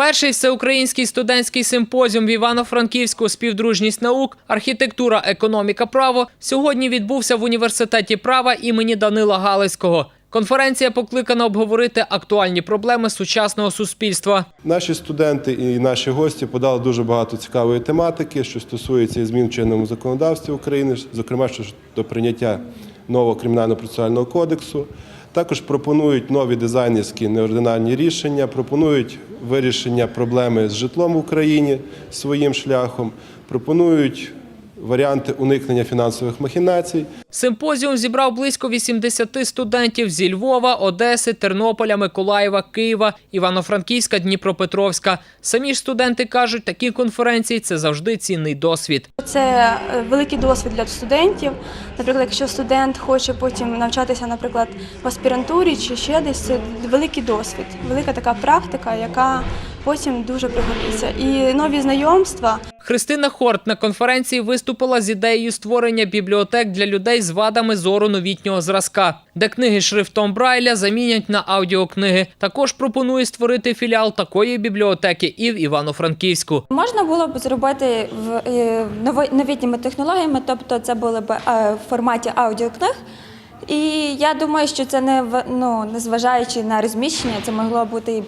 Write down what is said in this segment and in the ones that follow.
Перший всеукраїнський студентський симпозіум в Івано-Франківську співдружність наук, архітектура, економіка, право сьогодні відбувся в університеті права імені Данила Галицького. Конференція покликана обговорити актуальні проблеми сучасного суспільства. Наші студенти і наші гості подали дуже багато цікавої тематики, що стосується змін в чинному законодавстві України, зокрема щодо прийняття нового кримінально-процесуального кодексу. Також пропонують нові дизайнерські неординарні рішення, пропонують вирішення проблеми з житлом в Україні своїм шляхом, пропонують варіанти уникнення фінансових махінацій. Симпозіум зібрав близько 80 студентів зі Львова, Одеси, Тернополя, Миколаєва, Києва, Івано-Франківська, Дніпропетровська. Самі ж студенти кажуть, такі конференції це завжди цінний досвід. Це е, великий досвід для студентів. Наприклад, якщо студент хоче потім навчатися, наприклад, в аспірантурі чи ще десь, це великий досвід, велика така практика, яка потім дуже пригодиться. І нові знайомства. Христина Хорт на конференції виступила з ідеєю створення бібліотек для людей з вадами зору новітнього зразка, де книги шрифтом Брайля замінять на аудіокниги. Також пропонує створити філіал такої бібліотеки і в Івано-Франківську. Можна було б зробити е, новітніми технологіями, тобто це було б е, в форматі аудіокниг. І я думаю, що це не ну, незважаючи на розміщення, це могло бути і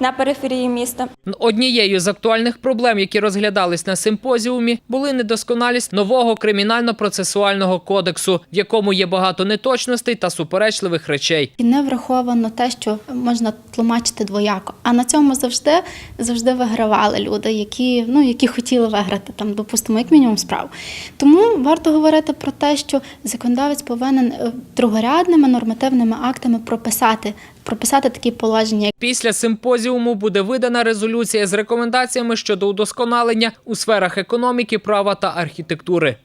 на периферії міста. Однією з актуальних проблем, які розглядались на симпозіумі, були недосконалість нового кримінально-процесуального кодексу, в якому є багато неточностей та суперечливих речей. І не враховано те, що можна тлумачити двояко. А на цьому завжди завжди вигравали люди, які, ну, які хотіли виграти там, допустимо, як мінімум справу. Тому варто говорити про те, що законодавець повинен е, другорядними нормативними актами прописати, прописати такі положення, Після симпозіуму буде видана резолюція з рекомендаціями щодо удосконалення у сферах економіки, права та архітектури.